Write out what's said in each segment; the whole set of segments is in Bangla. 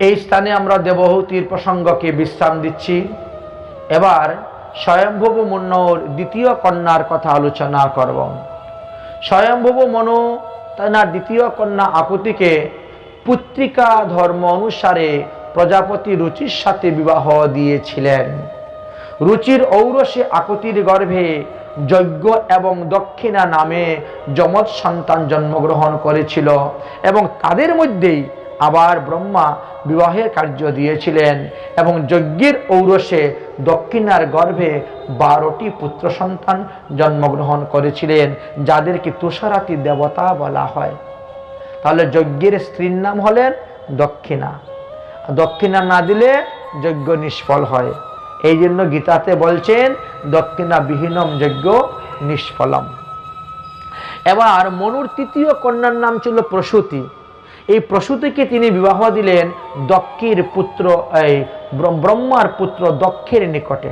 এই স্থানে আমরা দেবহূতির প্রসঙ্গকে বিশ্রাম দিচ্ছি। এবার স্বয়ংভব মন্যর দ্বিতীয় কন্যার কথা আলোচনা করব। স্বয়ংভব মনু তার দ্বিতীয় কন্যা আকুতিকে পুত্রিকা ধর্ম অনুসারে প্রজাপতি রুচির সাথে বিবাহ দিয়েছিলেন। রুচির ঔরসে আকুতির গর্ভে যজ্ঞ এবং দক্ষিণা নামে যমজ সন্তান জন্মগ্রহণ করেছিল এবং তাদের মধ্যেই আবার ব্রহ্মা বিবাহের কার্য দিয়েছিলেন এবং যজ্ঞের ঔরসে দক্ষিণার গর্ভে বারোটি পুত্র সন্তান জন্মগ্রহণ করেছিলেন, যাদেরকে তুষারাতি দেবতা বলা হয়। তাহলে যজ্ঞের স্ত্রীর নাম হলেন দক্ষিণা। দক্ষিণা না দিলে যজ্ঞ নিষ্ফল হয়। এই জন্য গীতাতে বলছেন, দক্ষিণা বিহীনম যজ্ঞ নিষ্ফলম। এবার মনুর তৃতীয় কন্যার নাম ছিল প্রসূতি। এই প্রসূতিকে তিনি বিবাহ দিলেন দক্ষের পুত্র, এই ব্রহ্মার পুত্র দক্ষের নিকটে।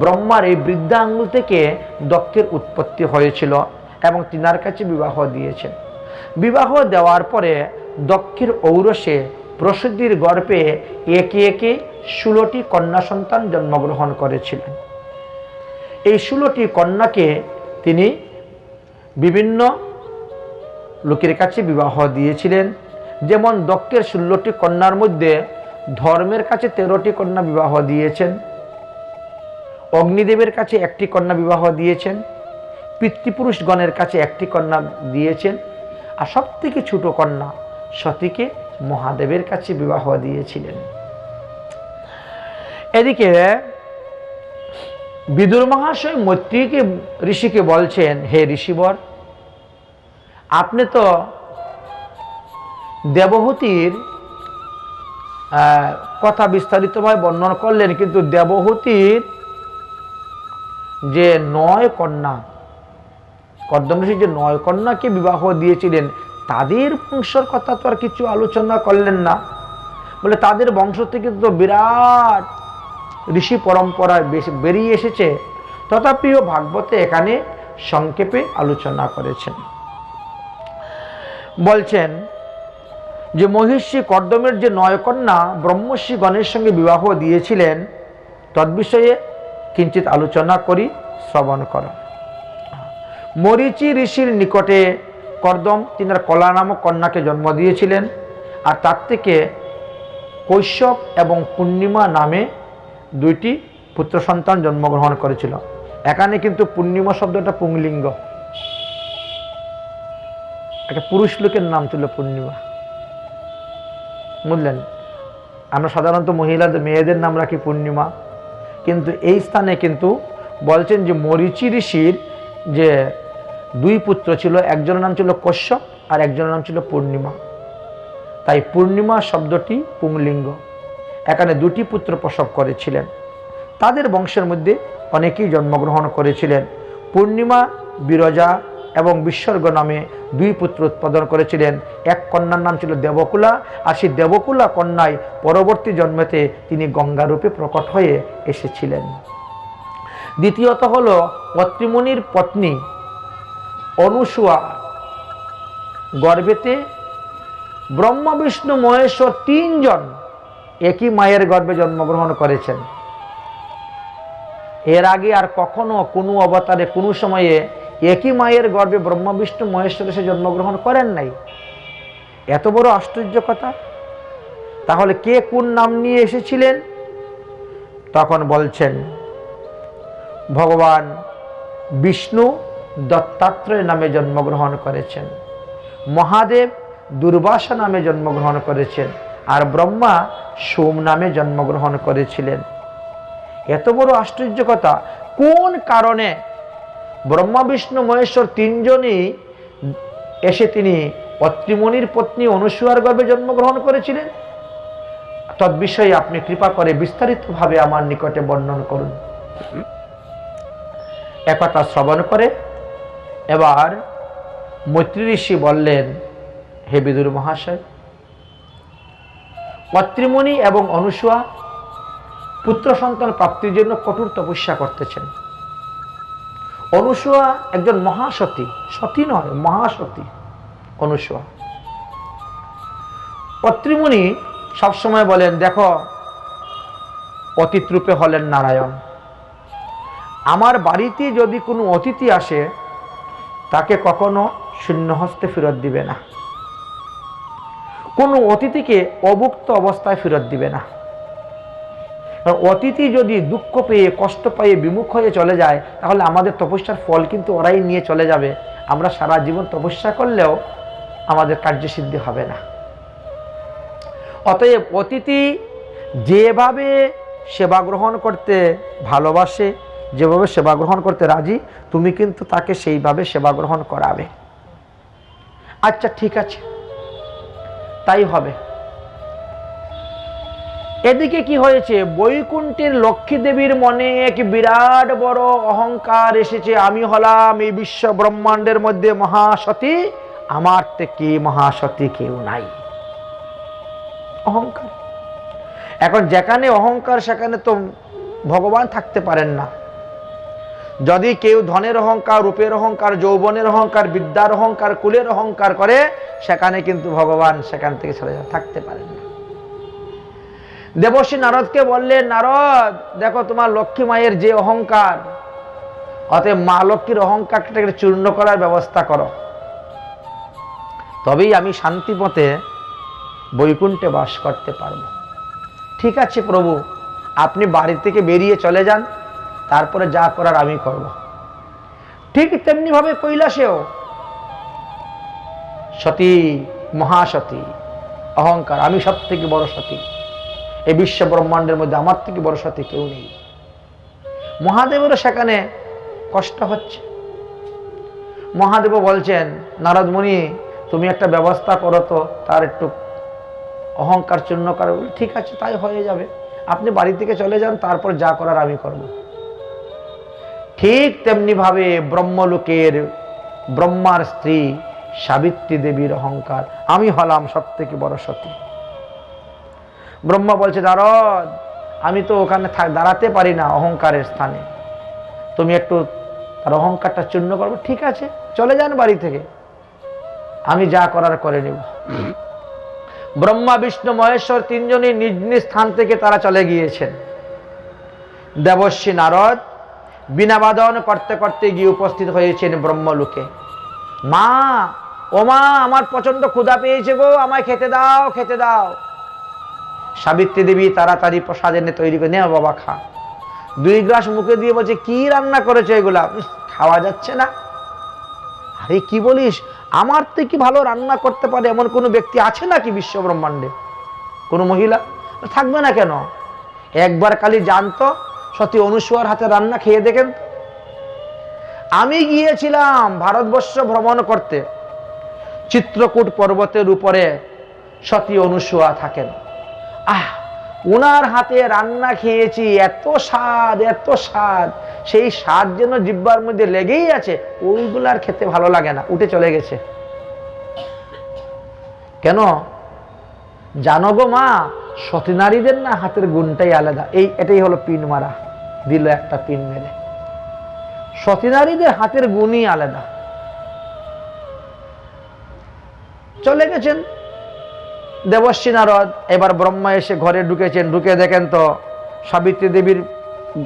ব্রহ্মার এই বৃদ্ধা আঙ্গুল থেকে দক্ষের উৎপত্তি হয়েছিল এবং তিনার কাছে বিবাহ দিয়েছেন। বিবাহ দেওয়ার পরে দক্ষের ঔরসে প্রসূতির গর্ভে একে একে ষোলোটি কন্যা সন্তান জন্মগ্রহণ করেছিলেন। এই ষোলোটি কন্যাকে তিনি বিভিন্ন লোকের কাছে বিবাহ দিয়েছিলেন। যেমন দক্ষের ষোলোটি কন্যার মধ্যে ধর্মের কাছে তেরোটি কন্যা বিবাহ দিয়েছেন। অগ্নিদেবের কাছে একটি কন্যা বিবাহ দিয়েছেন। পিতৃপুরুষগণের কাছে একটি কন্যা দিয়েছেন। আর সব থেকে ছোট কন্যা সতীকে মহাদেবের কাছে বিবাহ দিয়েছিলেন। এদিকে বিদুর মহাশয় মৈত্রীকে ঋষিকে বলছেন, হে ঋষিবর আপনি তো দেবহূতির কথা বিস্তারিতভাবে বর্ণনা করলেন, কিন্তু দেবহূতির যে নয় কন্যা, কর্দম ঋষি যে নয় কন্যাকে বিবাহ দিয়েছিলেন, তাদের বংশের কথা তো আর কিছু আলোচনা করলেন না। বলে তাদের বংশ থেকে তো বিরাট ঋষি পরম্পরায় বেরিয়ে এসেছে। তথাপিও ভাগবতে এখানে সংক্ষেপে আলোচনা করেছেন। বলছেন যে মহিষী কর্দমের যে নয় কন্যা ব্রহ্মর্ষি গণের সঙ্গে বিবাহ দিয়েছিলেন তদ্বিষয়ে কিঞ্চিত আলোচনা করি, শ্রবণ কর। মরিচি ঋষির নিকটে কর্দম তিনার কলা নামক কন্যাকে জন্ম দিয়েছিলেন আর তার থেকে কৈশব এবং পূর্ণিমা নামে দুইটি পুত্র সন্তান জন্মগ্রহণ করেছিল। এখানে কিন্তু পূর্ণিমা শব্দটা পুংলিঙ্গ। একটা পুরুষ লোকের নাম ছিল পূর্ণিমা। বুঝলেন? আমরা সাধারণত মহিলাদের, মেয়েদের নাম রাখি পূর্ণিমা। কিন্তু এই স্থানে কিন্তু বলছেন যে মরিচি ঋষির যে দুই পুত্র ছিল, একজনের নাম ছিল কশ্যপ আর একজনের নাম ছিল পূর্ণিমা। তাই পূর্ণিমা শব্দটি পুংলিঙ্গ। এখানে দুটি পুত্র প্রসব করেছিলেন। তাদের বংশের মধ্যে অনেকেই জন্মগ্রহণ করেছিলেন। পূর্ণিমা বিরজা এবং বিশ্বর্গ নামে দুই পুত্র উৎপাদন করেছিলেন। এক কন্যার নাম ছিল দেবকুলা, আর সেই দেবকুলা কন্যায় পরবর্তী জন্মেতে তিনি গঙ্গারূপে প্রকট হয়ে এসেছিলেন। দ্বিতীয়ত হল অত্রিমুনির পত্নী অনুসুয়া। গর্ভেতে ব্রহ্মা, বিষ্ণু মহেশ্বর তিনজন একই মায়ের গর্ভে জন্মগ্রহণ করেছেন। এর আগে আর কখনো কোনো অবতারে কোনো সময়ে একই মায়ের গর্ভে ব্রহ্মা, বিষ্ণু, মহেশ্বর এসে জন্মগ্রহণ করেন নাই। এত বড় আশ্চর্য কথা। তাহলে কে কোন নাম নিয়ে এসেছিলেন? তখন বলছেন, ভগবান বিষ্ণু দত্তাত্রয় নামে জন্মগ্রহণ করেছেন, মহাদেব দুর্বাসা নামে জন্মগ্রহণ করেছেন, আর ব্রহ্মা সোম নামে জন্মগ্রহণ করেছিলেন। এত বড় আশ্চর্য কথা। কোন কারণে ব্রহ্মা, বিষ্ণু, মহেশ্বর তিনজনই এসে তিনি অত্রিমণির পত্নী অনুসূয়ার গর্ভে জন্মগ্রহণ করেছিলেন। তদ্বিষয়ে আপনি কৃপা করে বিস্তারিতভাবে আমার নিকটে বর্ণন করুন। একথা শ্রবণ করে এবার মৈত্রী ঋষি বললেন, হে বিদুর মহাশয়, অত্রিমণি এবং অনুসূয়া পুত্র সন্তান প্রাপ্তির জন্য কঠোর তপস্যা করতেছেন। অনুসূয়া একজন মহাসতী, সতী নয়, মহাসতী, অনুসূয়া। অত্রিমণি সবসময় বলেন, দেখো অতীত রূপে হলেন নারায়ণ। আমার বাড়িতে যদি কোনো অতিথি আসে, তাকে কখনো শূন্য হস্তে ফেরত দিবে না। কোনো অতিথিকে অভুক্ত অবস্থায় ফেরত দিবে না। অতিথি যদি দুঃখ পেয়ে, কষ্ট পেয়ে বিমুখ হয়ে চলে যায়, তাহলে আমাদের তপস্যার ফল কিন্তু ওরাই নিয়ে চলে যাবে। আমরা সারা জীবন তপস্যা করলেও আমাদের কার্যসিদ্ধি হবে না। অতএব অতিথি যেভাবে সেবা গ্রহণ করতে ভালোবাসে, যেভাবে সেবা গ্রহণ করতে রাজি, তুমি কিন্তু তাকে সেইভাবে সেবা গ্রহণ করাবে। আচ্ছা ঠিক আছে। তাই হবে। এদিকে কি হয়েছে? বৈকুণ্ঠের লক্ষ্মী দেবীর মনে এক বিরাট বড় অহংকার এসেছে। আমি হলাম এই বিশ্ব ব্রহ্মাণ্ডের মধ্যে মহাসতী। আমার থেকে মহাসতী কেউ নাই। অহংকার। এখন যেখানে অহংকার, সেখানে তো ভগবান থাকতে পারেন না। যদি কেউ ধনের অহংকার, রূপের অহংকার, যৌবনের অহংকার, বিদ্যার অহংকার, কুলের অহংকার করে, সেখানে কিন্তু ভগবান সেখান থেকে থাকতে পারেন না। দেবশ্রী নারদকে বললেন নারদ, দেখো তোমার লক্ষ্মী মায়ের যে অহংকার, অতএব মা লক্ষ্মীর অহংকারটাকে চূর্ণ করার ব্যবস্থা করো। তবেই আমি শান্তি পথে বৈকুণ্ঠে বাস করতে পারব। ঠিক আছে প্রভু, আপনি বাড়ি থেকে বেরিয়ে চলে যান, তারপরে যা করার আমি করব। ঠিক তেমনিভাবে কৈলাসেও সতী, মহাসতী, অহংকার, আমি সব থেকে বড় সতী। এই বিশ্ব ব্রহ্মাণ্ডের মধ্যে আমার থেকে বড় সতী কেউ নেই। মহাদেবেরও সেখানে কষ্ট হচ্ছে। মহাদেবও বলছেন, নারদ মুনি, তুমি একটা ব্যবস্থা করো তো, তার একটু অহংকার চূর্ণ করে। ঠিক আছে, তাই হয়ে যাবে। আপনি বাড়ি থেকে চলে যান, তারপর যা করার আমি করব। ঠিক তেমনিভাবে ব্রহ্মলোকের ব্রহ্মার স্ত্রী সাবিত্রী দেবীর অহংকার। আমি হলাম সব থেকে বড় সতী। ব্রহ্মা বলছে নারদ আমি তো ওখানে থাক দাঁড়াতে পারি না অহংকারের স্থানে। তুমি একটু তার অহংকারটা চূর্ণ করব। ঠিক আছে, চলে যান বাড়ি থেকে। আমি যা করার করে নেব। ব্রহ্মা, বিষ্ণু, মহেশ্বর তিনজনই নিজ নিজ স্থান থেকে তারা চলে গিয়েছেন। দেবশ্রী নারদ বিনাবাদন করতে করতে গিয়ে উপস্থিত হয়েছেন ব্রহ্মলোকে। মা, ও মা, আমার প্রচণ্ড ক্ষুধা পেয়েছে গো, আমায় খেতে দাও খেতে দাও। সাবিত্রী দেবী তাড়াতাড়ি প্রসাদ এনে তৈরি করে নে বাবা খা। দুই গ্লাস মুখে দিয়ে বলছে, কি রান্না করেছে এগুলা? খাওয়া যাচ্ছে না। আরে, কি বলিস? আমার থেকে ভালো রান্না করতে পারে এমন কোনো ব্যক্তি আছে নাকি বিশ্ব ব্রহ্মাণ্ডে কোনো মহিলা? থাকবে না কেন? একবার কালি জানতো সত্যি অনুসুয়ার হাতে রান্না খেয়ে দেখেন। আমি গিয়েছিলাম ভারতবর্ষ ভ্রমণ করতে। চিত্রকূট পর্বতের উপরে সতী অনুসুয়া থাকেন। আহ ওনার হাতে রান্না খেয়েছি, এত স্বাদ এত স্বাদ। সেই স্বাদ যেন জিব্বার মধ্যে লেগেই আছে, ওইগুলো আর খেতে ভালো লাগে না, উঠে চলে গেছে। কেন? জানো গো মা, সতীনারীদের না হাতের গুণটাই আলাদা। এই, এটাই হলো পিন মারা, দিল একটা পিন মেরে। সতীনারীদের হাতের গুণই আলাদা। চলে গেছেন দেবশ্রী নারদ, এবার ব্রহ্মা এসে ঘরে ঢুকেছেন। ঢুকে দেখেন তো, সাবিত্রী দেবীর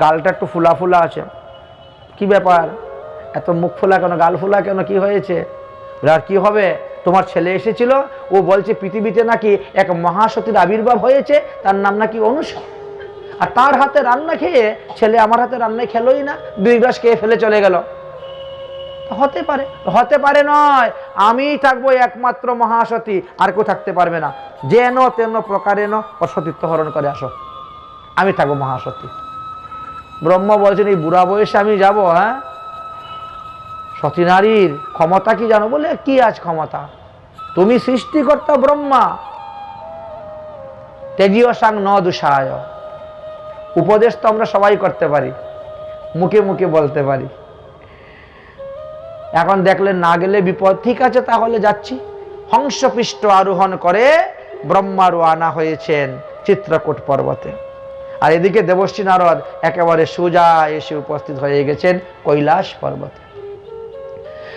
গালটা একটু ফুলা ফুলা আছে। কি ব্যাপার? এত মুখ ফুলা কেন? গাল ফোলা কেন? কি হয়েছে? আর কি হবে? তোমার ছেলে এসেছিল, ও বলছে, পৃথিবীতে নাকি এক মহাসতীর আবির্ভাব হয়েছে, তার নাম নাকি অনুষা। আর তার হাতে রান্না খেয়ে, ছেলে আমার হাতে রান্না খেলোই না, দুই গ্লাস খেয়ে ফেলে চলে গেল। হতে পারে হতে পারে নয়। আমি থাকব একমাত্র মহাসতী, আর কেউ থাকতে পারবে না। যেন তেন প্রকারেন অসতীত্ব হরণ করে আসো। আমি থাকব মহাসতী। ব্রহ্ম বলছেন, এই বুড়া বয়সে আমি যাব হ্যাঁ? সতী নারীর ক্ষমতা কি জানো বলে? কি আজ ক্ষমতা? তুমি সৃষ্টিকর্তা ব্রহ্মা। তেজীয় সাং ন দুষায়। উপদেশ তো আমরা সবাই করতে পারি। মুখে মুখে বলতে পারি। এখন দেখলেন না গেলে বিপদ। ঠিক আছে, তাহলে যাচ্ছি। হংসপৃষ্ঠ আরোহণ করে ব্রহ্মারু আনা হয়েছেন চিত্রকূট পর্বতে। আর এদিকে দেবশ্রী নারদ একেবারে সোজা এসে উপস্থিত হয়ে গেছেন কৈলাস পর্বতে।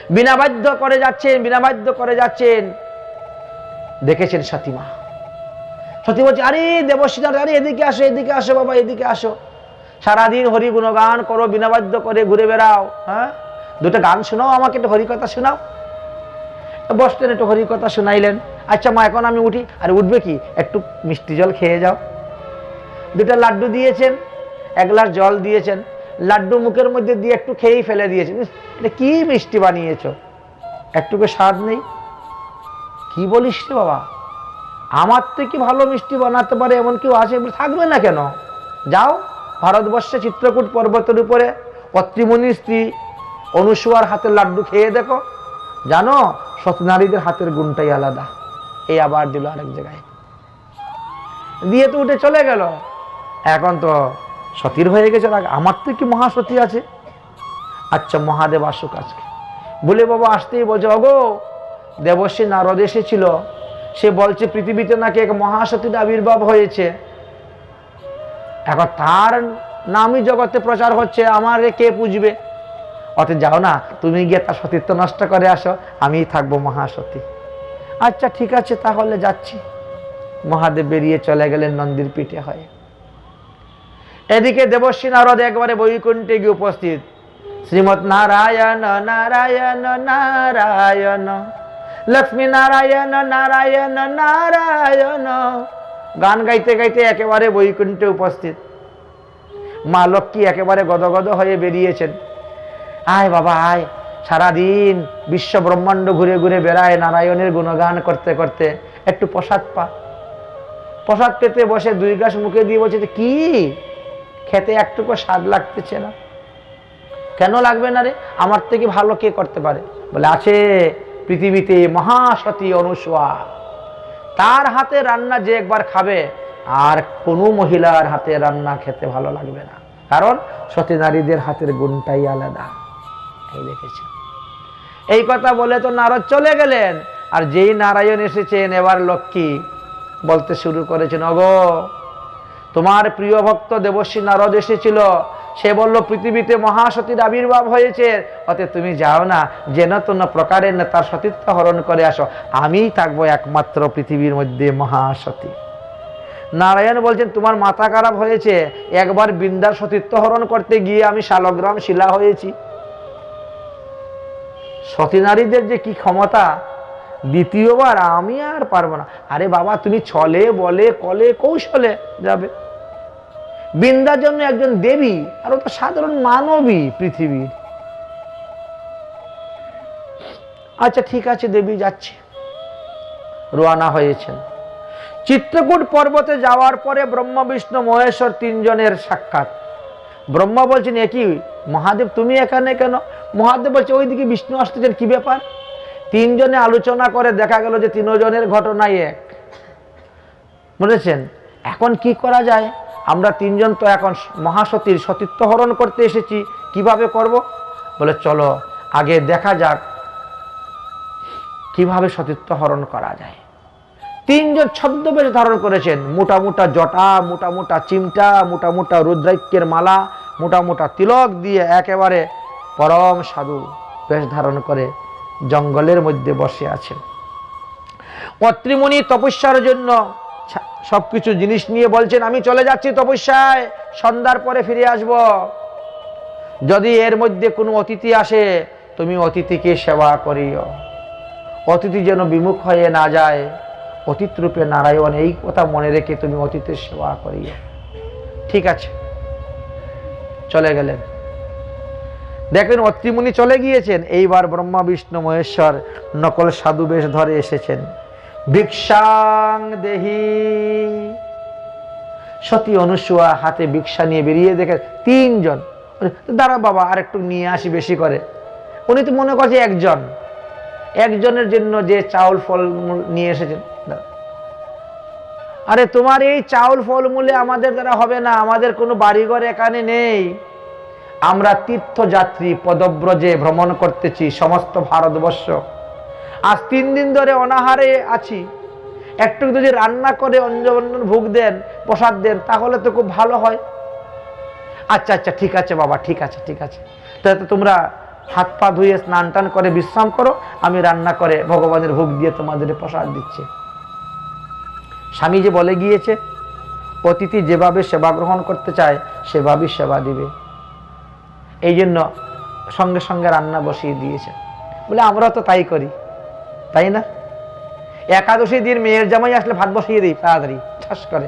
বিনাবাধ্য করে যাচ্ছেন, বিনাবাধ্য করে যাচ্ছেন। দেখেছেন সতীমা। সতী বলছে, আরে দেবশ্রী নারদ, আরে এদিকে আসো এদিকে আসো বাবা, এদিকে আসো। সারাদিন হরি গুণগান করো বিনাবাদ্য করে ঘুরে বেড়াও হ্যাঁ? দুটো গান শোনাও, আমাকে একটু হরি কথা শোনাও। বসতেন একটু হরি কথা শোনাইলেন। আচ্ছা মা, এখন আমি উঠি। আর, উঠবে কি? একটু মিষ্টি জল খেয়ে যাও। দুটো লাড্ডু দিয়েছেন, এক গ্লাস জল দিয়েছেন। লাড্ডু মুখের মধ্যে দিয়ে একটু খেয়েই ফেলে দিয়েছেন। এটা কি মিষ্টি বানিয়েছ? একটুকু স্বাদ নেই। কি বলিস রে বাবা? আমার থেকে ভালো মিষ্টি বানাতে পারে, এমন কেউ আছে? থাকবে না কেন? যাও, ভারতবর্ষে চিত্রকূট পর্বতের উপরে অত্রিমণির স্ত্রী অনুসুয়ার হাতের লাড্ডু খেয়ে দেখো। জানো সতনারীদের হাতের গুণটাই আলাদা। এই আবার দিল আরেক জায়গায়। দিয়ে তো উঠে চলে গেল। এখন তো সতীর হয়ে গেছে আমার তো কি মহাসতী আছে? আচ্ছা মহাদেব আসুক আজকে। বলে বাবা, আসতেই বলছে, অগো, দেবশ্রী নারদ এসেছিল। সে বলছে, পৃথিবীতে নাকি এক মহাসতীর আবির্ভাব হয়েছে। এখন তার নামই জগতে প্রচার হচ্ছে। আমার কে পুজবে অত যাও না, তুমি গিয়ে তার সতীত্ব নষ্ট করে আসো আমিই থাকব মহাসতী। আচ্ছা ঠিক আছে, তাহলে যাচ্ছি। মহাদেব বেরিয়ে চলে গেলেন নন্দীর পিঠে হয়ে। এদিকে দেবশ্রী নারদ একবারে বৈকুণ্ঠে গিয়ে উপস্থিত। শ্রীমৎ নারায়ণ নারায়ণ নারায়ণ, লক্ষ্মী নারায়ণ নারায়ণ নারায়ণ, গান গাইতে গাইতে একেবারে বৈকুণ্ঠে উপস্থিত। মা লক্ষ্মী একেবারে গদগদ হয়ে বেরিয়েছেন। আয় বাবা, আয়। সারাদিন বিশ্ব ব্রহ্মাণ্ড ঘুরে ঘুরে বেড়ায় নারায়ণের গুণগান করতে করতে। একটু প্রসাদ পা। প্রসাদ পেতে বসে দুই গাছ মুখে দিয়ে বলছে কি? খেতে একটুকু স্বাদ লাগতেছে না। কেন লাগবে না রে? আমার থেকে ভালো কে করতে পারে? বলে, আছে পৃথিবীতে মহাসতী অনুসুয়া। তার হাতে রান্না যে একবার খাবে, আর কোনো মহিলার হাতে রান্না খেতে ভালো লাগবে না। কারণ সতী নারীদের হাতের গুণটাই আলাদা। এই দেখেছে। এই কথা বলে তো নারদ চলে গেলেন। আর যেই নারায়ণ এসেছেন, এবার লক্ষ্মী বলতে শুরু করেছেন অগো তোমার প্রিয় ভক্ত দেবশ্রী নারদ এসেছিল। সে বলল, পৃথিবীতে মহাসতীর আবির্ভাব হয়েছে। অতএব তুমি যাও না যেন তেন প্রকারের না তার সতীত্ব হরণ করে আসো। আমিই থাকব একমাত্র পৃথিবীর মধ্যে মহাসতী। নারায়ণ বলছেন, তোমার মাথা খারাপ হয়েছে। একবার বৃন্দার সতীত্ব হরণ করতে গিয়ে আমি শালগ্রাম শিলা হয়েছি। সতী নারীদের যে কি ক্ষমতা? দ্বিতীয়বার আমি আর পারব না। আরে বাবা, তুমি ছলে বলে, কলে, কৌশলে যাবে। বৃন্দার জন্য একজন দেবী, আর তো সাধারণ মানবী পৃথিবীর আচ্ছা ঠিক আছে দেবী, যাচ্ছে। রোয়ানা হয়েছেন। চিত্রকূট পর্বতে যাওয়ার পরে ব্রহ্ম, বিষ্ণু, মহেশ্বর তিনজনের সাক্ষাৎ। ব্রহ্মা বলছেন একই মহাদেব, তুমি এখানে কেন? মহাদেব বলছে, ওইদিকে বিষ্ণু আসতেছেন, কি ব্যাপার? তিনজনে আলোচনা করে দেখা গেল যে তিনজনের ঘটনাই এক। বুঝেছেন? এখন কি করা যায়? আমরা তিনজন তো এখন মহাসতীর সতীত্ব হরণ করতে এসেছি, কীভাবে করব? বলে, চলো, আগে দেখা যাক কীভাবে সতীত্ব হরণ করা যায়। তিনজন ছদ্মবেশ ধারণ করেছেন, মোটা মোটা জটা, মোটা মোটা চিমটা, মোটা মোটা রুদ্রাক্ষের মালা, মোটা মোটা তিলক দিয়ে একেবারে পরম সাধু বেশ ধারণ করে জঙ্গলের মধ্যে বসে আছেন। অত্রিমণি তপস্যার জন্য ছা- সবকিছু জিনিস নিয়ে বলছেন, আমি চলে যাচ্ছি তপস্যায়, সন্ধ্যার পরে ফিরে আসব। যদি এর মধ্যে কোনো অতিথি আসে, তুমি অতিথিকে সেবা করিও। অতিথি যেন বিমুখ হয়ে না যায়, অতীত রূপে নারায়ণ এই কথা মনে রেখে তুমি অতীতের সেবা করিও। ঠিক আছে, চলে গেলেন। দেখেন অত্রিমুনি চলে গিয়েছেন। এইবার ব্রহ্মা, বিষ্ণু, মহেশ্বর নকল সাধু বেশ ধরে এসেছেন। ভিক্ষাং দেহি। সতী অনুসুয়া হাতে ভিক্ষা নিয়ে বেরিয়ে দেখে তিনজন। দাঁড়া বাবা, আর একটু নিয়ে আসি বেশি করে। উনি তো মনে করছে একজন। একজনের জন্য যে চাউল ফল নিয়ে এসেছেন। আরে তোমার এই চাউল ফলমূলে আমাদের দ্বারা হবে না। আমাদের কোনো বাড়িঘর এখানে নেই। আমরা তীর্থযাত্রী পদব্রজে ভ্রমণ করতেছি সমস্ত ভারতবর্ষ। আজ তিন দিন ধরে অনাহারে আছি। একটু যদি রান্না করে অঞ্জন ভোগ দেন, প্রসাদ দেন, তাহলে তো খুব ভালো হয়। আচ্ছা আচ্ছা ঠিক আছে বাবা, ঠিক আছে ঠিক আছে। তাহলে তো তোমরা হাত পা ধুয়ে স্নান টান করে বিশ্রাম করো, আমি রান্না করে ভগবানের ভোগ দিয়ে তোমাদের প্রসাদ দিচ্ছি। স্বামী যে বলে গিয়েছে, অতিথি যেভাবে সেবা গ্রহণ করতে চায়, সেভাবেই সেবা দিবে। এই জন্য সঙ্গে সঙ্গে রান্না বসিয়ে দিয়েছে। বলে, আমরা তো তাই করি, তাই না? একাদশী দিন মেয়ের জামাই আসলে ভাত বসিয়ে দিই, তাড়াতাড়ি, ঠাস করে।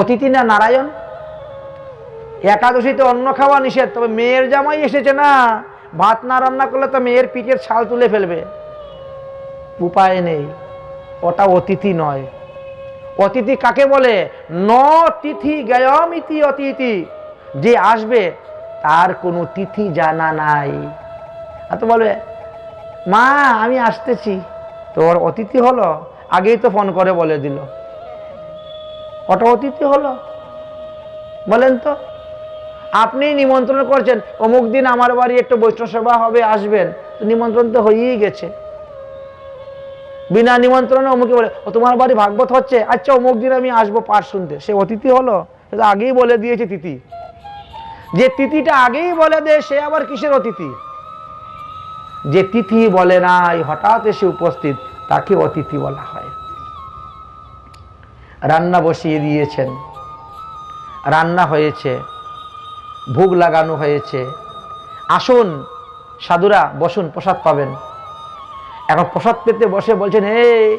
অতিথি না নারায়ণ? একাদশীতে অন্ন খাওয়া নিষেধ, তবে মেয়ের জামাই এসেছে না। ভাত না রান্না করলে তো মেয়ের পিঠের ছাল তুলে ফেলবে। উপায় নেই, ওটা অতিথি নয়। অতিথি কাকে বলে? ন তিথি গয়মিতি অতিথি, যে আসবে তার কোনো তিথি জানা নাই। আর তো বলবে মা, আমি আসতেছি। তোর অতিথি হলো? আগেই তো ফোন করে বলে দিল। ওটা অতিথি হলো? বলেন তো। আপনি নিমন্ত্রণ করছেন, অমুক দিন আমার বাড়ি একটু বৈষ্ণব সেবা হবে, আসবেন। তো নিমন্ত্রণ তো হয়েই গেছে। বিনা নিমন্ত্রণে অমুকে বলে, ও, তোমার বাড়ি ভাগবত হচ্ছে? আচ্ছা অমুক দিন আমি আসব পাঠ শুনতে সে অতিথি হলো? আগেই বলে দিয়েছে তিথি। যে তিথিটা আগেই বলে দে, সে আবার কিসের অতিথি? যে তিথি বলে নাই, হঠাৎ এসে উপস্থিত, তাকে অতিথি বলা হয়। রান্না বসিয়ে দিয়েছেন। রান্না হয়েছে, ভোগ লাগানো হয়েছে। আসুন, সাধুরা, বসুন, প্রসাদ পাবেন। এখন প্রসাদ পেতে বসে বলছেন হে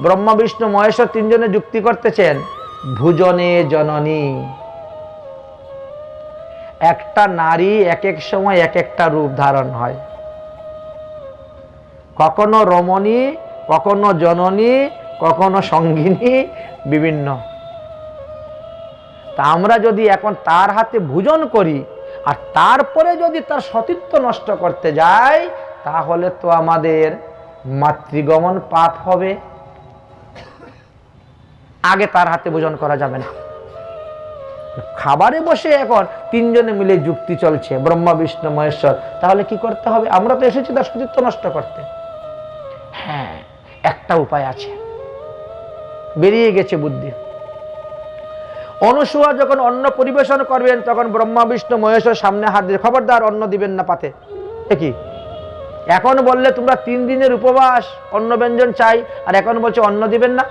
ব্রহ্মা, বিষ্ণু, মহেশ্বর তিনজনে যুক্তি করতেছেন। ভুজনে জননী। একটা নারী এক এক সময় এক একটা রূপ ধারণ হয়। কখনো রমণী, কখনো জননী, কখনো সঙ্গিনী, বিভিন্ন। তা আমরা যদি এখন তার হাতে ভোজন করি আর তারপরে যদি তার সতীত্ব নষ্ট করতে যাই, তাহলে তো আমাদের মাতৃগমন পাপ হবে। আগে তার হাতে ভোজন করা যাবে না। খাবারে বসে এখন তিনজনে মিলে যুক্তি চলছে, ব্রহ্মা, বিষ্ণু, মহেশ্বর। তাহলে কি করতে হবে? আমরা তো এসেছি তার সতীত্ব নষ্ট করতে। হ্যাঁ একটা উপায় আছে। বেরিয়ে গেছে বুদ্ধি। অনুসুয়া যখন অন্ন পরিবেশন করবেন, তখন ব্রহ্মা, বিষ্ণু, মহেশ্বর সামনে হাত দিয়ে খবরদার অন্ন দিবেন না পাতে। কি? এখন বললে তোমরা তিন দিনের উপবাস, অন্ন ব্যঞ্জন চাই, আর এখন বলছে অন্ন দিবেন না।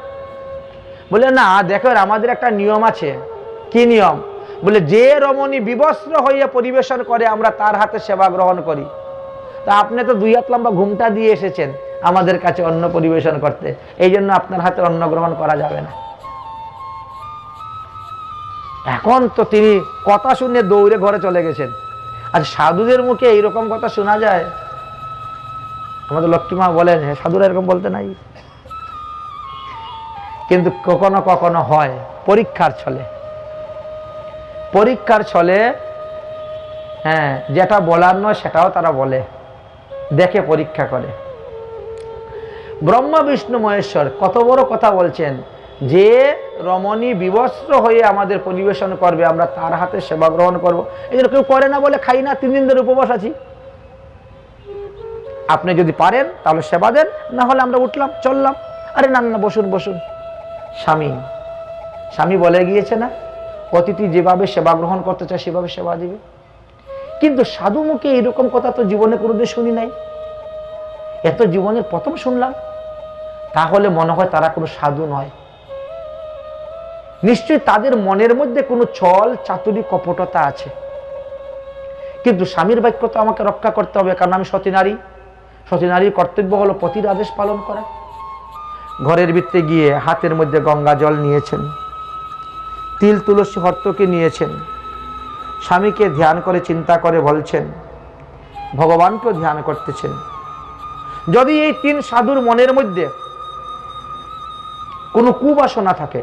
বলে না, দেখো আমাদের একটা নিয়ম আছে। কি নিয়ম? বলে, যে রমণী বিবস্ত্র হইয়া পরিবেশন করে, আমরা তার হাতে সেবা গ্রহণ করি। তা আপনি তো দুই হাত লম্বা ঘুমটা দিয়ে এসেছেন আমাদের কাছে অন্ন পরিবেশন করতে। এই জন্য আপনার হাতে অন্ন গ্রহণ করা যাবে না। এখন তো তিনি কথা শুনে দৌড়ে ঘরে চলে গেছেন। আর সাধুদের মুখে এইরকম কথা শোনা যায়? আমাদের লক্ষ্মীমা বলেন হ্যাঁ সাধুরা এরকম বলতে নাই। কিন্তু কখনো কখনো হয়, পরীক্ষার ছলে। পরীক্ষার ছলে হ্যাঁ যেটা বলার নয় সেটাও তারা বলে, দেখে পরীক্ষা করে। ব্রহ্মা, বিষ্ণু, মহেশ্বর কত বড় কথা বলছেন, যে রমণী বিবস্ত্র হয়ে আমাদের পরিবেশন করবে, আমরা তার হাতে সেবা গ্রহণ করব। জন্য কেউ করে না বলে খাই না, তিন দিন ধরে উপবাস আছি। আপনি যদি পারেন, তাহলে সেবা দেন, না হলে আমরা উঠলাম, চললাম। আরে না না, বসুন বসুন। স্বামী স্বামী বলে গিয়েছে না? অতিথি যেভাবে সেবা গ্রহণ করতে চায়, সেভাবে সেবা দিবে। কিন্তু সাধু মুখে এরকম কথা তো জীবনে কোনোদিন শুনি নাই। এত জীবনের প্রথম শুনলাম, তাহলে মনে হয় তারা কোনো সাধু নয়। নিশ্চয়ই তাদের মনের মধ্যে কোনো ছল চাতুরি কপটতা আছে। কিন্তু স্বামীর বাক্য তো আমাকে রক্ষা করতে হবে, কারণ আমি সতী নারী। সতী নারীর কর্তব্য হলো পতির আদেশ পালন করা। ঘরের ভিতরে গিয়ে হাতের মধ্যে গঙ্গা জল নিয়েছেন। তিল তুলসী হর্তকে নিয়েছেন। স্বামীকে ধ্যান করে চিন্তা করে বলছেন, ভগবানকেও ধ্যান করতেছেন। যদি এই তিন সাধুর মনের মধ্যে কোনো কুবাসনা থাকে,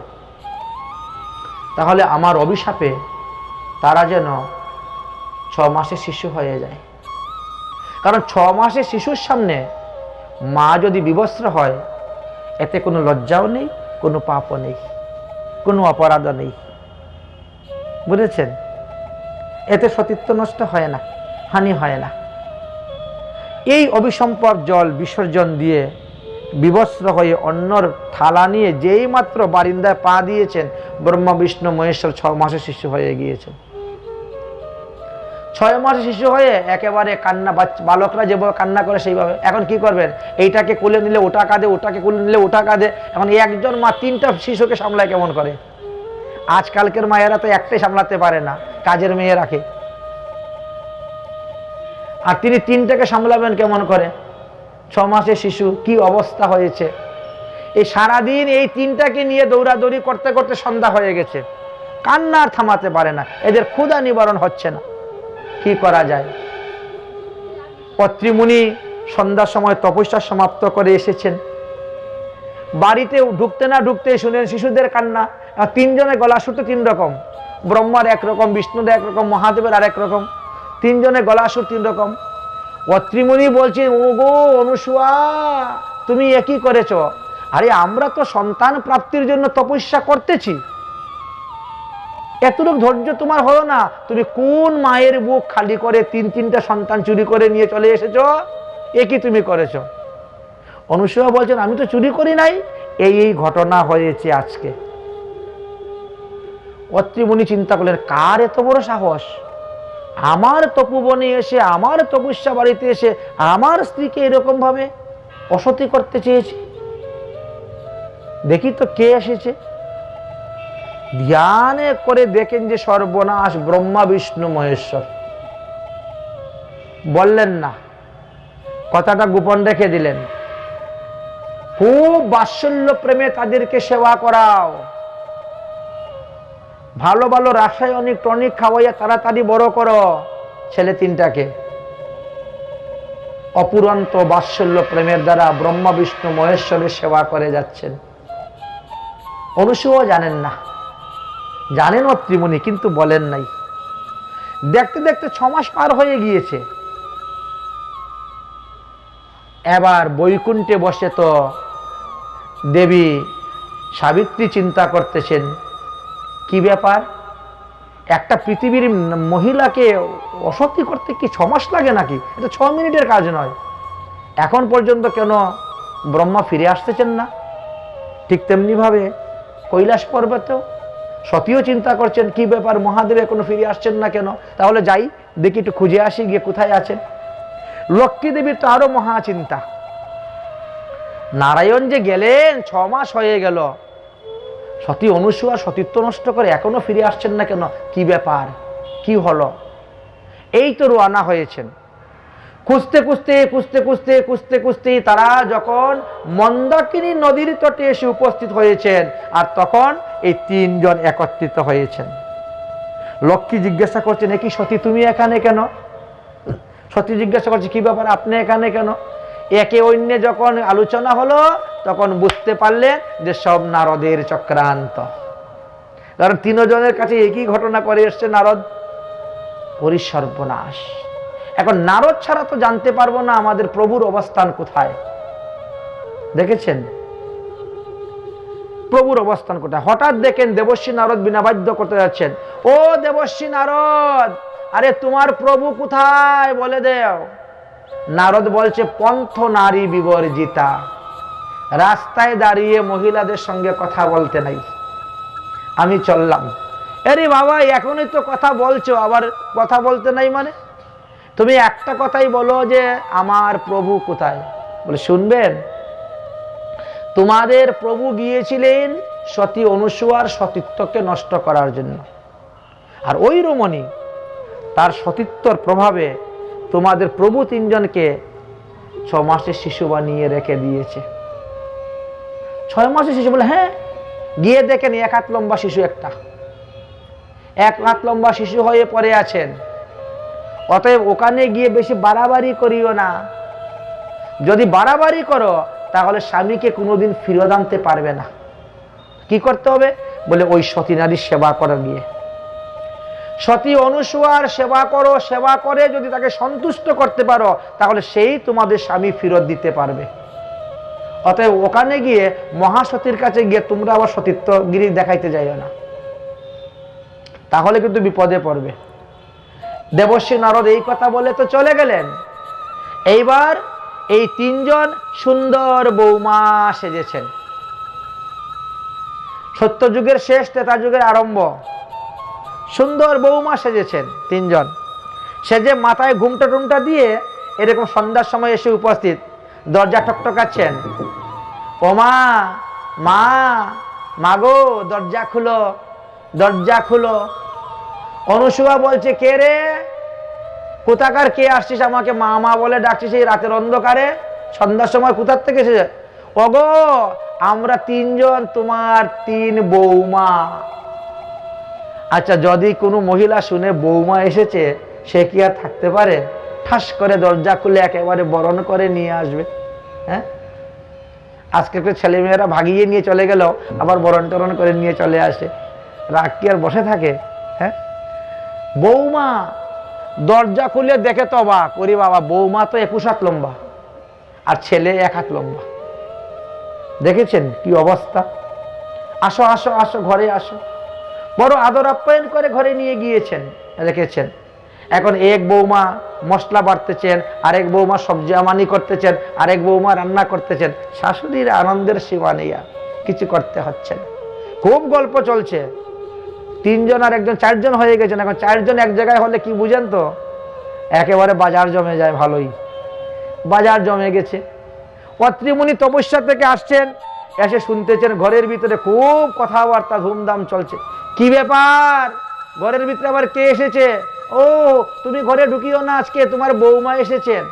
তাহলে আমার অভিশাপে তারা যেন ছ মাসের শিশু হয়ে যায়। কারণ ছ মাসের শিশুর সামনে মা যদি বিবস্ত্র হয়, এতে কোনো লজ্জাও নেই, কোনো পাপও নেই, কোনো অপরাধও নেই। বুঝেছেন? এতে সতীত্ব নষ্ট হয় না, হানি হয় না। এই অভিসম্পদ জল বিসর্জন দিয়ে বিবস্ত্র হয়ে অন্যর থালা নিয়ে যেই মাত্র বারিন্দায় পা দিয়েছেন, ব্রহ্মা, বিষ্ণু, মহেশ্বর ছ মাসের শিশু হয়ে গিয়েছেন। ছয় মাসে শিশু হয়ে একেবারে কান্না বালকরা যেভাবে কান্না করে সেইভাবে। এখন কি করবেন? এইটাকে কোলে নিলে ওটা কাঁদে, ওটাকে কোলে নিলে ওটা কাঁদে। এখন একজন মা তিনটা শিশুকে সামলায় কেমন করে? আজকালকের মায়েরা তো একটাই সামলাতে পারে না, কাজের মেয়ে রাখে আর তিনি তিনটাকে সামলাবেন কেমন করে? ছ মাসের শিশু, কি অবস্থা হয়েছে? এই সারাদিন এই তিনটাকে নিয়ে দৌড়াদৌড়ি করতে করতে সন্ধ্যা হয়ে গেছে। কান্না আর থামাতে পারে না, এদের ক্ষুধা নিবারণ হচ্ছে না। কি করা যায়? পত্রিমুনি সন্ধ্যার সময় তপস্যা সমাপ্ত করে এসেছেন। বাড়িতে ঢুকতে না ঢুকতে শুনেন শিশুদের কান্না আর তিনজনের গলা সুর তো তিন রকম। ব্রহ্মার একরকম বিষ্ণুর একরকম মহাদেবের আর একরকম তিনজনের গলা সুর তিন রকম। অত্রিমুনি বলছে ও গো অনুসুয়া, তুমি একই করেছ। আরে, আমরা তো সন্তান প্রাপ্তির জন্য তপস্যা করতেছি। এতটুকু ধৈর্য তোমার হলো না। তুমি কোন মায়ের বুক খালি করে তিন, তিনটা সন্তান চুরি করে নিয়ে চলে এসেছ? একই তুমি করেছ? অনুসূয়া বলছেন, আমি তো চুরি করি নাই। এই এই ঘটনা হয়েছে আজকে। অত্রিমুনি চিন্তা করলেন, কার এত বড় সাহস? আমার তপুবনে এসে, আমার তপস্যা বাড়িতে এসে, আমার স্ত্রীকে এরকম ভাবে অসতি করতে চেয়েছে? দেখি তো কে এসেছে? ধ্যানে করে দেখেন যে সর্বনাশ ব্রহ্মা, বিষ্ণু, মহেশ্বর। বললেন না, কথাটা গোপন রেখে দিলেন। খুব বাৎসল্য প্রেমে তাদেরকে সেবা করাও। ভালো ভালো রাসায়নিক টনিক খাওয়াইয়া তাড়াতাড়ি বড় করো, ছেলে তিনটাকে। অপুরন্ত বাৎসল্য প্রেমের দ্বারা ব্রহ্মা, বিষ্ণু, মহেশ্বরের সেবা করে যাচ্ছেন। অনুসূয় জানেন না। জানেন অত্রিমণি, কিন্তু বলেন নাই। দেখতে দেখতে ছমাস পার হয়ে গিয়েছে। এবার বৈকুণ্ঠে বসে তো দেবী সাবিত্রী চিন্তা করতেছেন কি ব্যাপার? একটা পৃথিবীর মহিলাকে অসতি করতে কি ছ মাস লাগে নাকি? এটা ছ মিনিটের কাজ নয়। এখন পর্যন্ত কেন ব্রহ্মা ফিরে আসতেছেন না? ঠিক তেমনিভাবে কৈলাস পর্বতেও সতীও চিন্তা করছেন, কি ব্যাপার মহাদেব এখনও ফিরে আসছেন না কেন? তাহলে যাই, দেখি একটু খুঁজে আসি, গিয়ে কোথায় আছেন। লক্ষ্মী দেবীর তো আরও মহা চিন্তা। নারায়ণ যে গেলেন, ছ মাস হয়ে গেল। সতী অনুসূয়া, সতীত্ব নষ্ট করে এখনও ফিরে আসছেন না কেন? কি ব্যাপার? কি হলো? এই তো রোয়ানা হয়েছেন। খুঁজতে খুঁজতে খুঁজতে খুঁজতে খুঁজতে খুঁজতে তারা যখন মন্দাকিনী নদীর তটে এসে উপস্থিত হয়েছেন আর তখন এই তিনজন একত্রিত হয়েছেন। লক্ষ্মী জিজ্ঞাসা করছেন কি সতী, তুমি এখানে কেন? সতী জিজ্ঞাসা করছে, কি ব্যাপার, আপনি এখানে কেন? একে অন্য যখন আলোচনা হলো তখন বুঝতে পারলেন যে সব নারদের চক্রান্ত। কারণ তিনজনের কাছে একই ঘটনা করে এসছে, নারদ পরিসর্বনাশ। এখন নারদ ছাড়া তো জানতে পারব না আমাদের প্রভুর অবস্থান কোথায়। দেখেছেন? প্রভুর অবস্থান কোথায়? হঠাৎ দেখেন দেবশ্রী নারদ বিনা বাধ্য করতে যাচ্ছেন। ও দেবশ্রী নারদ, আরে তোমার প্রভু কোথায়? বলে দেও। নারদ বলছে, পন্থ নারী বিবর্জিতা। রাস্তায় দাঁড়িয়ে মহিলাদের সঙ্গে কথা বলতে নাই। আমি চললাম। আরে বাবা এখনই তো কথা বলছো, আবার কথা বলতে নাই মানে? তুমি একটা কথাই বলো যে, আমার প্রভু কোথায়? বলে, শুনবেন? তোমাদের প্রভু গিয়েছিলেন সতী অনুসুয়ার সতীত্বকে নষ্ট করার জন্য। আর ওই রমণী, তার সতীত্বর প্রভাবে তোমাদের প্রভু তিনজনকে ছ মাসের শিশু বানিয়ে রেখে দিয়েছে। ছয় শিশু বলে হ্যাঁ? গিয়ে দেখেন এক হাত লম্বা শিশু একটা। এক হাত লম্বা শিশু হয়ে পড়ে আছেন। অতএব ওখানে গিয়ে বেশি বাড়াবাড়ি করিও না। যদি বাড়াবাড়ি করো, তাহলে স্বামীকে কোনোদিন ফিরত আনতে পারবে না। কি করতে হবে? বলে ওই সতী নারীর সেবা করা গিয়ে। সতী অনুসুয়ার সেবা করো, সেবা করে যদি তাকে সন্তুষ্ট করতে পারো, তাহলে সেই তোমাদের স্বামী ফিরত দিতে পারবে। অতএব ওখানে গিয়ে মহাসতীর কাছে গিয়ে তোমরা আবার সতীত্বগিরি দেখাইতে যাইও না। তাহলে কিন্তু বিপদে পড়বে। দেবশ্রী নারদ এই কথা বলে তো চলে গেলেন। এইবার এই তিনজন সুন্দর বৌমা সেজেছেন। সত্যযুগের শেষ তেতা যুগের আরম্ভ। সুন্দর বৌমা সেজেছেন তিনজন। সে যে মাথায় ঘুমটা টুমটা দিয়ে এরকম সন্ধ্যার সময় এসে উপস্থিত। দরজা টকটকাচ্ছেন ও মা মা মাগো দরজা খুলো দরজা খুলো। অনুসুয়া বলছে, কে রে? কোথাকার কে আসছিস আমাকে মা মা বলে ডাকছিস এই রাতের অন্ধকারে? সন্ধ্যার সময় কোথার থেকে এসেছে? ওগো, আমরা তিনজন, তোমার তিন বৌমা। আচ্ছা যদি কোনো মহিলা শুনে বৌমা এসেছে, সে কি আর থাকতে পারে? ঠাস করে দরজা খুলে একেবারে বরণ করে নিয়ে আসবে হ্যাঁ? আজকে তো ছেলেমেয়েরা ভাগিয়ে নিয়ে চলে গেল, আবার বরণ টরণ করে নিয়ে চলে আসে। রাগ কি আর বসে থাকে হ্যাঁ? বৌমা, দরজা খুলে দেখে তো অবাক, ওরে বাবা, বৌমা তো একুশ হাত লম্বা, আর ছেলে এক হাত লম্বা। দেখেছেন কি অবস্থা? আসো আসো আসো, ঘরে আসো। বড় আদর আপ্যায়ন করে ঘরে নিয়ে গিয়েছেন, রেখেছেন। এখন এক বৌমা মশলা বাড়তেছেন, আরেক বৌমা সবজি আমানি করতেছেন, আরেক বৌমা রান্না করতেছেন। শাশুড়ির আনন্দের সীমা নেই আর, কিছু করতে হচ্ছে না। খুব গল্প চলছে। তিনজন আর একজন, চারজন হয়ে গেছেন এখন। চারজন এক জায়গায় হলে কি বুঝেন তো? একেবারে বাজার জমে যায় ভালোই। বাজার জমে গেছে। অত্রিমুনি তপস্যা থেকে আসছেন, এসে শুনতেছেন ঘরের ভিতরে খুব কথাবার্তা ধুমধাম চলছে। কি ব্যাপার? ঘরের ভিতরে আবার কে এসেছে? ও তুমি ঘরে ঢুকিও না আজকে তোমার বৌমা এসেছেন।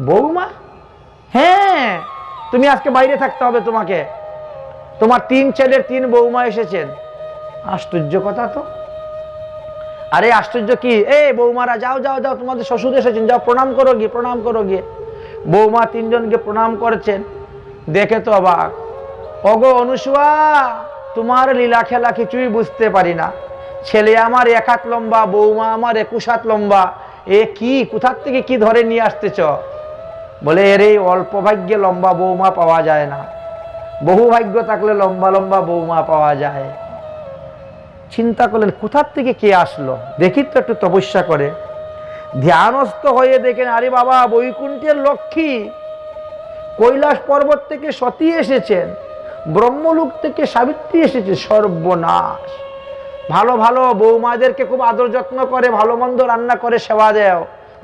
বৌমা? হ্যাঁ তুমি আজকে বাইরে থাকতে হবে তোমাকে। তোমার তিন ছেলের তিন বৌমা এসেছেন। আশ্চর্য কথা তো। আরে আশ্চর্য কি? এ বৌমারা যাও যাও যাও তোমাদের শ্বশুর এসেছেন যাও প্রণাম করো গিয়ে প্রণাম করো গিয়ে। বৌমা তিনজনকে প্রণাম করেছেন। দেখে তো অবাক। অগো অনুসুয়া তোমার লীলা খেলা কিছুই বুঝতে পারি না। ছেলে আমার এক হাত লম্বা, বৌমা আমার একুশ হাত লম্বা। এ কি, কোথার থেকে কি ধরে নিয়ে আসতেছ? বলে, এর এই অল্প ভাগ্যে লম্বা বৌমা পাওয়া যায় না। বহু ভাগ্য থাকলে লম্বা লম্বা বৌমা পাওয়া যায়। চিন্তা করলেন, কোথার থেকে কে আসলো? দেখি তো একটু তপস্যা করে। ধ্যানস্থ হয়ে দেখেন, আরে বাবা, বৈকুণ্ঠের লক্ষ্মী। কৈলাস পর্বত থেকে সতী এসেছেন। ব্রহ্মলোক থেকে সাবিত্রী এসেছে, সর্বনাশ। ভালো ভালো বৌমাদেরকে খুব আদর যত্ন করে, ভালো মন্দ রান্না করে সেবা দেয়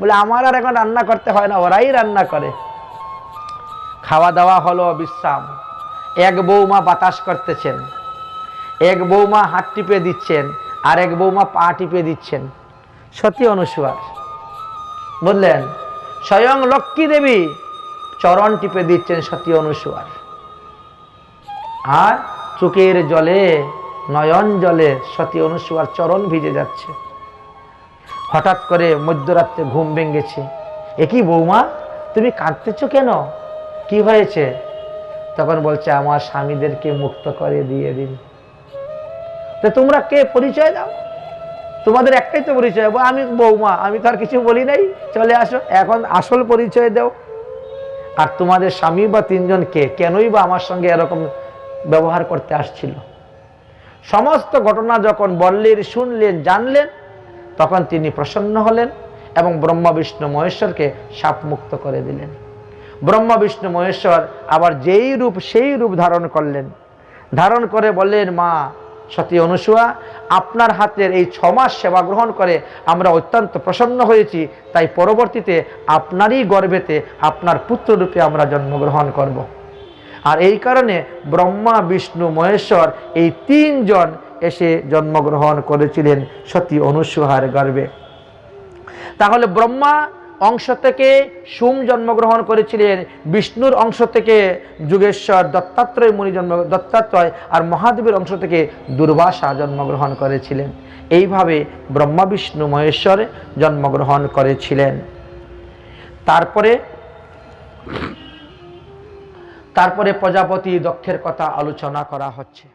বলে, আমার আর এখন রান্না করতে হয় না, ওরাই রান্না করে। খাওয়া দাওয়া হলো বিশ্রাম। এক বৌমা বাতাস করতেছেন। এক বৌমা হাত টিপে দিচ্ছেন, আর এক বৌমা পা টিপে দিচ্ছেন। সতী অনুসুয়ার। বললেন, স্বয়ং লক্ষ্মী দেবী চরণ টিপে দিচ্ছেন সতী অনুসুয়ার। আর চোখের জলে নয়ন জলে সতী অনুসুয়ার চরণ ভিজে যাচ্ছে। হঠাৎ করে মধ্যরাত্রে ঘুম ভেঙেছে। একই বৌমা, তুমি কাঁদতেছ কেন? কি হয়েছে? তখন বলছে, আমার স্বামীদেরকে মুক্ত করে দিয়ে দিন। তো তোমরা কে? পরিচয় দাও। তোমাদের একটাই তো পরিচয়। আমি বৌমা, আমি তো আর কিছু বলি নাই। চলে আসো, এখন আসল পরিচয় দাও। আর তোমাদের স্বামী বা তিনজন কে? কেনই বা আমার সঙ্গে এরকম ব্যবহার করতে আসছিল? সমস্ত ঘটনা যখন বললেন শুনলেন, জানলেন, তখন তিনি প্রসন্ন হলেন এবং ব্রহ্মা, বিষ্ণু, মহেশ্বরকে সাপ মুক্ত করে দিলেন। ব্রহ্মা, বিষ্ণু, মহেশ্বর আবার যেই রূপ, সেই রূপ ধারণ করলেন। ধারণ করে বললেন, মা, সতী অনুসুয়া, আপনার হাতের এই ছমাস সেবা গ্রহণ করে আমরা অত্যন্ত প্রসন্ন হয়েছি। তাই পরবর্তীতে আপনারই গর্বেতে আপনার পুত্ররূপে আমরা জন্মগ্রহণ করব। আর এই কারণে ব্রহ্মা, বিষ্ণু, মহেশ্বর এই তিনজন এসে জন্মগ্রহণ করেছিলেন সতী অনুসুহার গর্বে তাহলে ব্রহ্মা অংশ থেকে সুম জন্মগ্রহণ করেছিলেন, বিষ্ণুর অংশ থেকে যুগেশ্বর, দত্তাত্রয় মুনি জন্ম, দত্তাত্রয় আর মহাদেবের অংশ থেকে দুর্বাসা জন্মগ্রহণ করেছিলেন। এইভাবে ব্রহ্মা, বিষ্ণু, মহেশ্বর জন্মগ্রহণ করেছিলেন। তারপরে তারপরে প্রজাপতি দক্ষের কথা আলোচনা করা হচ্ছে।